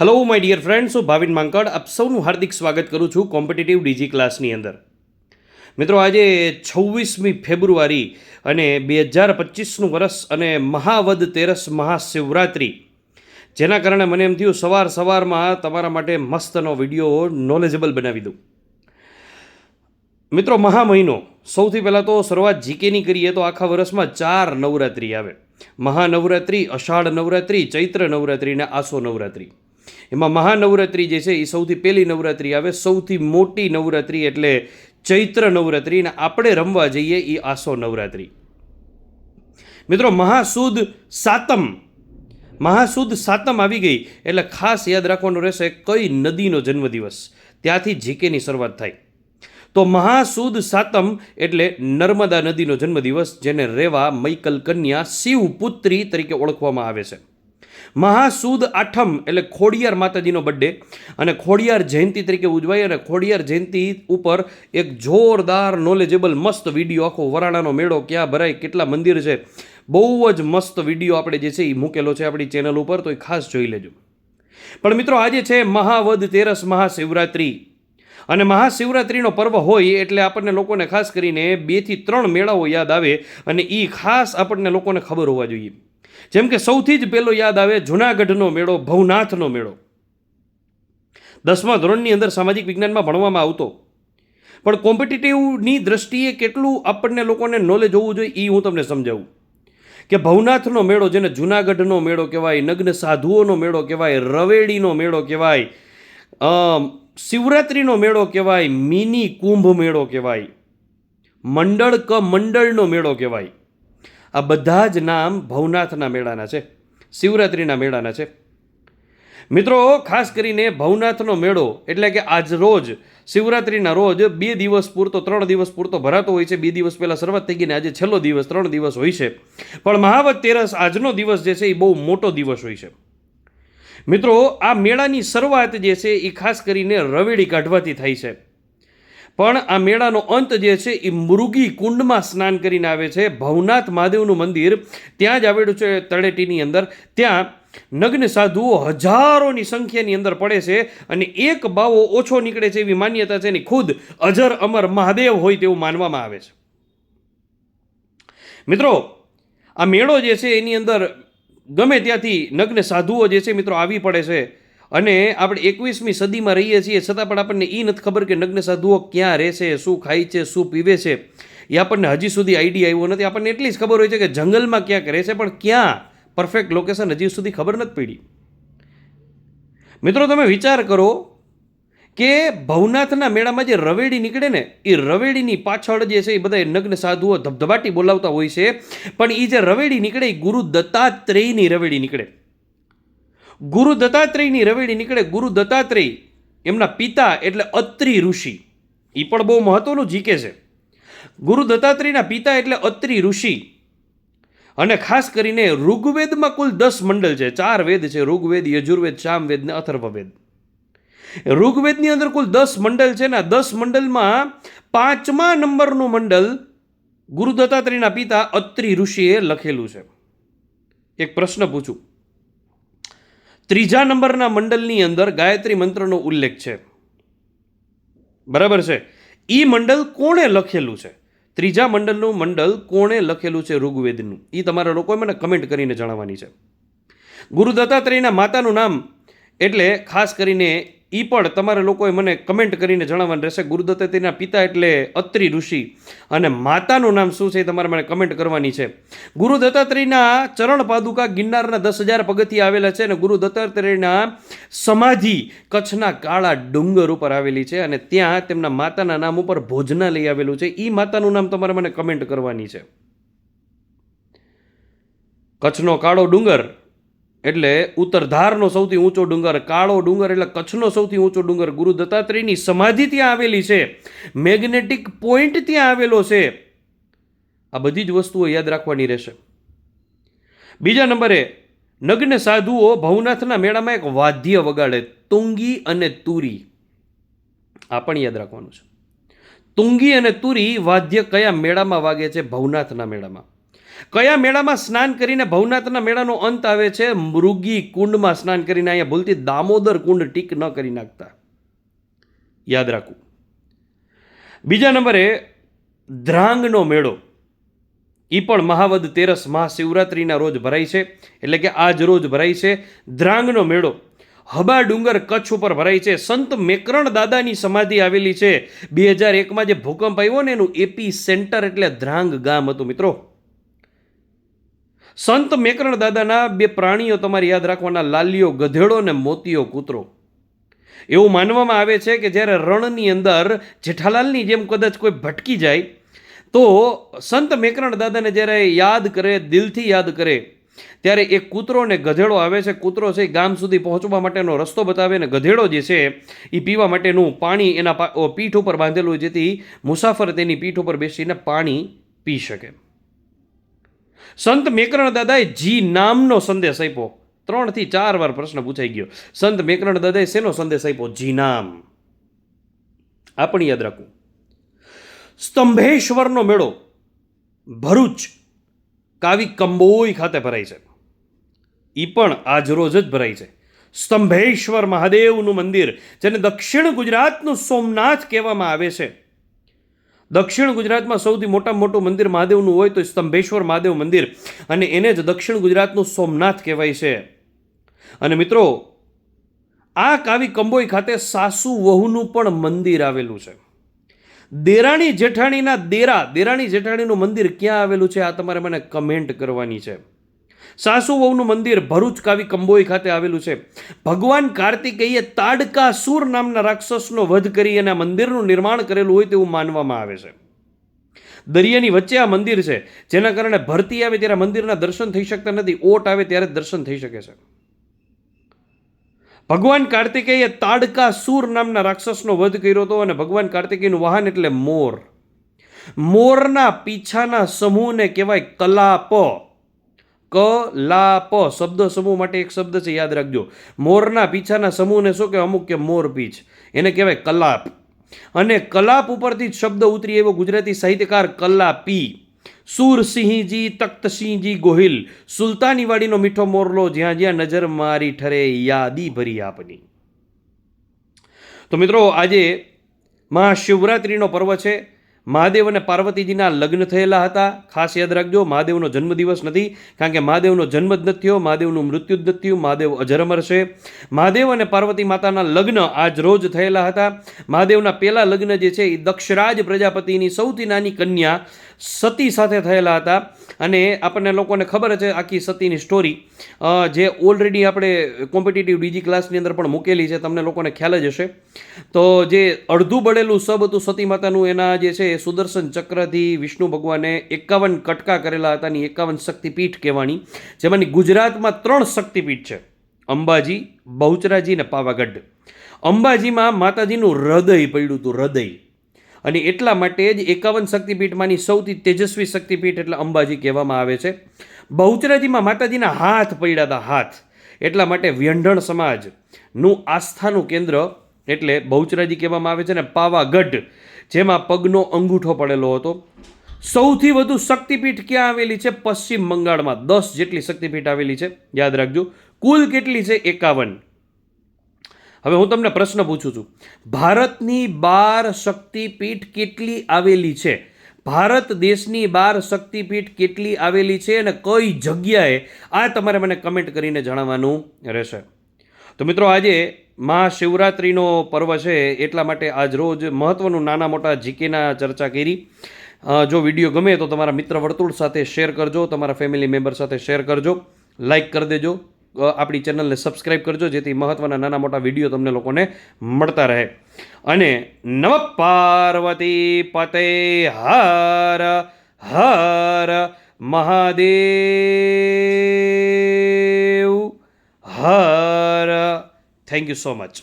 Hello my dear friends હું ભાવિન માંકડ આપ સૌનું હાર્દિક સ્વાગત કરું છું કોમ્પિટિટિવ ડીજી ક્લાસની અંદર. મિત્રો, આજે છવ્વીસમી ફેબ્રુઆરી અને બે હજાર પચીસનું વર્ષ અને મહાવદ તેરસ મહાશિવરાત્રિ. જેના કારણે મને એમ થયું, સવાર સવારમાં તમારા માટે મસ્તનો વીડિયો નોલેજેબલ બનાવી દઉં. મિત્રો મહા મહિનો સૌથી પહેલાં તો શરૂઆત જીકેની કરીએ તો આખા વર્ષમાં ચાર નવરાત્રિ આવે. મહાનવરાત્રિ, અષાઢ નવરાત્રિ, ચૈત્ર નવરાત્રિ અને આસો નવરાત્રિ. એમાં મહાનવરાત્રિ જે છે, એ સૌથી પહેલી નવરાત્રિ આવે, સૌથી મોટી નવરાત્રિ એટલે ચૈત્ર નવરાત્રિ અને આપણે રમવા જઈએ એ આસો નવરાત્રિ. મિત્રો, મહાસુદ સાતમ. મહાસુદ સાતમ આવી ગઈ એટલે ખાસ યાદ રાખવાનું રહેશે કઈ નદીનો જન્મદિવસ. ત્યાંથી જીકેની શરૂઆત થાય. તો મહાસુદ સાતમ એટલે નર્મદા નદીનો જન્મદિવસ, જેને રેવા મૈકલ કન્યા શિવપુત્રી તરીકે ઓળખવામાં આવે છે. મહાસુદ આઠમ, એટલે ખોડિયાર માતાજીનો બર્થડે અને ખોડિયાર જયંતિ તરીકે ઉજવાય અને ખોડિયાર જયંતિ ઉપર એક જોરદાર નોલેજેબલ મસ્ત વીડિયો આખો વરાણાનો મેળો, ક્યાં ભરાય, કેટલા મંદિર છે, બહુ જ મસ્ત વીડિયો આપણે જે છે એ મૂકેલો છે આપણી ચેનલ ઉપર, તો એ ખાસ જોઈ લેજો. પણ મિત્રો, આજે છે મહાવદ તેરસ મહાશિવરાત્રિ. અને મહાશિવરાત્રિનો પર્વ હોય એટલે આપણને લોકોને ખાસ કરીને બેથી ત્રણ મેળાઓ યાદ આવે અને એ ખાસ આપણને લોકોને ખબર હોવા જોઈએ. જેમ કે સૌથી જ પહેલો યાદ આવે જુનાગઢનો મેળો, ભવનાથનો મેળો. દસમા ધોરણની અંદર સામાજિક વિજ્ઞાનમાં ભણવામાં આવતો. પણ કોમ્પિટિટિવની દ્રષ્ટિએ કેટલું આપણને લોકોને નોલેજ હોવું જોઈએ એ હું તમને સમજાવું. કે ભવનાથનો મેળો જેને જુનાગઢનો મેળો કહેવાય, નગ્ન સાધુઓનો મેળો કહેવાય, રવેડીનો મેળો કહેવાય શિવરાત્રિનો મેળો કહેવાય, મિની કુંભ મેળો કહેવાય, મંડળ ક મંડળનો મેળો કહેવાય. આ બધા જ નામ ભવનાથના મેળાના છે. શિવરાત્રિના મેળાના છે. મિત્રો, ખાસ કરીને ભવનાથનો મેળો એટલે કે આજ રોજ શિવરાત્રિના રોજ બે દિવસ પૂરતો, ત્રણ દિવસ પૂરતો ભરાતો હોય છે. બે દિવસ પહેલાં શરૂઆત થઈ ગઈને આજે છેલ્લો દિવસ, ત્રણ દિવસ હોય છે. પણ મહાવત તેરસ આજનો દિવસ જે છે એ બહુ મોટો દિવસ હોય છે. મિત્રો, આ મેળાની શરૂઆત જે છે એ ખાસ કરીને રવેડી કાઢવાથી થાય છે. પણ આ મેળાનો અંત જે છે એ મૃગી કુંડમાં સ્નાન કરીને આવે છે. ભવનાથ મહાદેવનું મંદિર ત્યાં જ આવેલું છે તળેટીની અંદર. ત્યાં નગ્ન સાધુઓ હજારોની સંખ્યાની અંદર પડે છે અને એક બાવો ઓછો નીકળે છે એવી માન્યતા છે એની ખુદ અજર અમર મહાદેવ હોય તેવું માનવામાં આવે છે. મિત્રો, આ મેળો જે છે એની અંદર ગમે ત્યાંથી નગ્ન સાધુઓ જે છે મિત્રો આવી પડે છે. અને આપણે એકવીસમી સદીમાં રહીએ છીએ, છતાં પણ આપણને એ નથી ખબર કે નગ્ન સાધુઓ ક્યાં રહેશે, શું ખાય છે, શું પીવે છે. એ આપણને હજી સુધી આઈડિયા આવ્યો નથી. આપણને એટલી જ ખબર હોય છે કે જંગલમાં ક્યાંક રહેશે, પણ ક્યાં? પરફેક્ટ લોકેશન હજી સુધી ખબર નથી પડી. મિત્રો, તમે વિચાર કરો કે ભવનાથના મેળામાં જે રવેડી નીકળે ને એ રવેડીની પાછળ જે છે એ બધા નગ્ન સાધુઓ ધબધબાટી બોલાવતા હોય છે. પણ એ જે રવેડી નીકળે એ ગુરુ દત્તાત્રેયની રવેડી નીકળે. ગુરુ દત્તાત્રેયની રવેડી નીકળે ગુરુ દત્તાત્રેય, એમના પિતા એટલે અત્રિ ઋષિ. એ પણ બહુ મહત્વનું જીકે છે. ગુરુ દત્તાત્રેયના પિતા એટલે અત્રિ ઋષિ. અને ખાસ કરીને ઋગ્વેદમાં કુલ દસ મંડળ છે. ચાર વેદ છે, ઋગ્વેદ, યજુર્વેદ, સામવેદ ને અથર્વવેદ. ઋગ્વેદની અંદર કુલ દસ મંડળ છે ને દસ મંડળમાં પાંચમા નંબરનું મંડળ ગુરુ દત્તાત્રેયના પિતા અત્રિ ઋષિએ લખેલું છે. એક પ્રશ્ન પૂછું. ત્રીજા નંબરના મંડળની અંદર ગાયત્રી મંત્રનો ઉલ્લેખ છે. બરાબર છે? એ મંડળ કોણે લખેલું છે? ત્રીજા મંડળનું મંડળ કોણે લખેલું છે ઋગ્વેદનું? એ તમારા લોકોએ મને કમેન્ટ કરીને જણાવવાની છે. ગુરુ દત્તાત્રેયના માતાનું નામ એટલે ખાસ કરીને એ પણ તમારા લોકોએ મને કમેન્ટ કરીને જણાવવાનું રહેશે. ગુરુ તેના પિતા એટલે અત્રિ ઋષિ. અને માતાનું નામ શું છે એ તમારે મને કમેન્ટ કરવાની છે. ગુરુ દત્તાત્રેયના ચરણ પાદુકા ગિરનારના દસ હજાર પગથિયા આવેલા છે અને ગુરુ દત્તાત્રેયના સમાધિ કચ્છના કાળા ડુંગર ઉપર આવેલી છે અને ત્યાં તેમના માતાના નામ ઉપર ભોજનાલય આવેલું છે. એ માતાનું નામ તમારે મને કમેન્ટ કરવાની છે. કચ્છનો કાળો ડુંગર એટલે ઉત્તરધારનો સૌથી ઊંચો ડુંગર, કાળો ડુંગર એટલે કચ્છનો સૌથી ઊંચો ડુંગર, ગુરુ દત્તાત્રેયની સમાધિ ત્યાં આવેલી છે. મેગ્નેટિક પોઈન્ટ ત્યાં આવેલો છે. આ બધી જ વસ્તુઓ યાદ રાખવાની રહેશે. બીજા નંબરે, નગ્ન સાધુઓ ભવનાથના મેળામાં એક વાદ્ય વગાડે, તુંગી અને તુરી. આ પણ યાદ રાખવાનું છે. તુંગી અને તુરી વાદ્ય કયા મેળામાં વાગે છે? ભવનાથના મેળામાં. કયા મેળામાં સ્નાન કરીને ભવનાથના મેળાનો અંત આવે છે? મૃગી કુંડમાં સ્નાન કરીને અહીંયા ભૂલથી દામોદર કુંડ ટીક ન કરી નાખતા. યાદ રાખવું. બીજા નંબરે ધ્રાંગનો મેળો. એ પણ મહાવદ તેરસ મહાશિવરાત્રિના રોજ ભરાય છે. એટલે કે આજ રોજ ભરાય છે. ધ્રાંગનો મેળો. હબા ડુંગર કચ્છ ઉપર ભરાય છે. સંત મેકરણ દાદાની સમાધિ આવેલી છે. બે હજાર એકમાં જે ભૂકંપ આવ્યો ને એનું એપી સેન્ટર એટલે ધ્રાંગ ગામ હતું મિત્રો. સંત મેકરણ દાદાના બે પ્રાણીઓ તમારે યાદ રાખવાના, લાલીઓ ગધેડો અને મોતીયો કૂતરો. એવું માનવામાં આવે છે કે જ્યારે રણની અંદર જેઠાલાલની જેમ કદાચ કોઈ ભટકી જાય, તો સંત મેકરણ દાદાને જ્યારે યાદ કરે, દિલથી યાદ કરે, ત્યારે એ કૂતરો ને ગધેડો આવે છે. કૂતરો છે ગામ સુધી પહોંચવા માટેનો રસ્તો બતાવે ને ગધેડો જે છે એ પીવા માટેનું પાણી એના પીઠ ઉપર બાંધેલું જેથી મુસાફર તેની પીઠ ઉપર બેસીને પાણી પી શકે. સંત મેકરણ દાદાએ જી નામનો સંદેશ આપ્યો. ત્રણથી ચાર વાર પ્રશ્ન પૂછાઈ ગયો. સંત મેકરણ દાદાએ શેનો સંદેશ આપ્યો? જી નામ. આ પણ યાદ રાખવું સ્તંભેશ્વરનો મેળો ભરૂચ કાવી કંબોઈ ખાતે ભરાય છે. એ પણ આજ રોજ જ ભરાય છે. સ્તંભેશ્વર મહાદેવનું મંદિર, જેને દક્ષિણ ગુજરાતનું સોમનાથ કહેવામાં આવે છે. દક્ષિણ ગુજરાતમાં સૌથી મોટામાં મોટું મંદિર મહાદેવનું હોય તો સ્તંભેશ્વર મહાદેવ મંદિર. અને એને જ દક્ષિણ ગુજરાતનું સોમનાથ કહેવાય છે. અને મિત્રો, આ કાવી કંબોઈ ખાતે સાસુ વહુનું પણ મંદિર આવેલું છે. દેરાણી જેઠાણીના દેરા, દેરાણી જેઠાણીનું મંદિર ક્યાં આવેલું છે? આ તમારે મને કમેન્ટ કરવાની છે. સાસુ વહુનું મંદિર ભરૂચ કાવી કંબોઈ ખાતે આવેલું છે. ભગવાન કાર્તિકેયે તાડકાસુર નામના રાક્ષસનો વધ કરી અને મંદિરનું નિર્માણ કરેલું હોય તેવું માનવામાં આવે છે. દરિયાની વચ્ચે આ મંદિર છે, જેના કારણે ભરતી આવે ત્યારે મંદિરના દર્શન થઈ શકતા નથી, ઓટ આવે ત્યારે દર્શન થઈ શકે છે. ભગવાન કાર્તિકેયે તાડકાસુર નામના રાક્ષસનો વધ કર્યો હતો અને ભગવાન કાર્તિકેયનું વાહન એટલે મોર. મોરના પીછાના સમૂહને કહેવાય કલાપ. કલાપ શબ્દ સમૂહ માટે એક શબ્દ છે, યાદ રાખજો. મોરના પીછાના સમૂહને શું કે અમુક કે મોર પીછ. એને કહેવાય કલાપ. અને કલાપ ઉપરથી જ શબ્દ ઉતરી એવો ગુજરાતી સાહિત્યકાર કલાપી. સુરસિંહજી તખ્તસિંહજી ગોહિલ. સુલતાનીવાડીનો મીઠો મોરલો જ્યાં જ્યાં નજર મારી ઠરે યાદી ભરી આપની. તો મિત્રો, આજે મહાશિવરાત્રિનો પર્વ છે. મહાદેવ અને પાર્વતીજીના લગ્ન થયેલા હતા. ખાસ યાદ રાખજો, મહાદેવનો જન્મદિવસ નથી, કારણ કે મહાદેવનો જન્મ જ નથી થયો, મહાદેવનું મૃત્યુ જ નથી થયું, મહાદેવ અજરમર છે મહાદેવ અને પાર્વતી માતાના લગ્ન આજ રોજ થયેલા હતા. મહાદેવના પહેલા લગ્ન જે છે, એ દક્ષરાજ પ્રજાપતિની સૌથી નાની કન્યા સતી સાથે થયેલા હતા. અને આપણને લોકોને ખબર છે, આખી સતીની સ્ટોરી જે ઓલરેડી આપણે કોમ્પિટિટિવ ડીજી ક્લાસની અંદર પણ મૂકેલી છે, તમને લોકોને ખ્યાલ જ હશે. તો જે અડધું બળેલું સબ હતું સતી માતાનું, એના જે છે સુદર્શન ચક્રથી વિષ્ણુ ભગવાને એકાવન કટકા કરેલા હતા ની એકાવન શક્તિપીઠ કહેવાની જેમાંની ગુજરાતમાં ત્રણ શક્તિપીઠ છે. અંબાજી, બહુચરાજી અને પાવાગઢ. અંબાજીમાં માતાજીનું હૃદય પડ્યું હતું, હૃદય. અને એટલા માટે જ એકાવન શક્તિપીઠમાંની સૌથી તેજસ્વી શક્તિપીઠ એટલે અંબાજી કહેવામાં આવે છે. બહુચરાજીમાં માતાજીના હાથ પડ્યા હતા, હાથ. એટલા માટે વ્યંઢણ સમાજનું આસ્થાનું કેન્દ્ર એટલે બહુચરાજી કહેવામાં આવે છે ને પાવાગઢ જેમાં પગનો અંગૂઠો પડેલો હતો. સૌથી વધુ શક્તિપીઠ ક્યાં આવેલી છે? પશ્ચિમ બંગાળમાં દસ જેટલી શક્તિપીઠ આવેલી છે. યાદ રાખજો, કુલ કેટલી છે? એકાવન. હવે હું તમને પ્રશ્ન પૂછું છું. ભારતની બાર શક્તિપીઠ કેટલી આવેલી છે? ભારત દેશની બાર શક્તિપીઠ કેટલી આવેલી છે અને કઈ જગ્યાએ? આ તમારે મને કમેન્ટ કરીને જણાવવાનું રહેશે. તો મિત્રો, આજે મહાશિવરાત્રિનો પર્વ છે એટલા માટે આજ રોજ મહત્ત્વનું નાના મોટા જીકેના ચર્ચા કરી. જો વીડિયો ગમે તો તમારા મિત્ર વર્તુળ સાથે શેર કરજો, તમારા ફેમિલી મેમ્બર સાથે શેર કરજો, લાઈક કરી દેજો આપણી ચેનલને સબસ્ક્રાઈબ કરજો, જેથી મહત્ત્વના નાના મોટા વીડિયો તમને લોકોને મળતા રહે. અને નમ પાર્વતી પતે હર હર મહાદેવ, હર Thank you so much.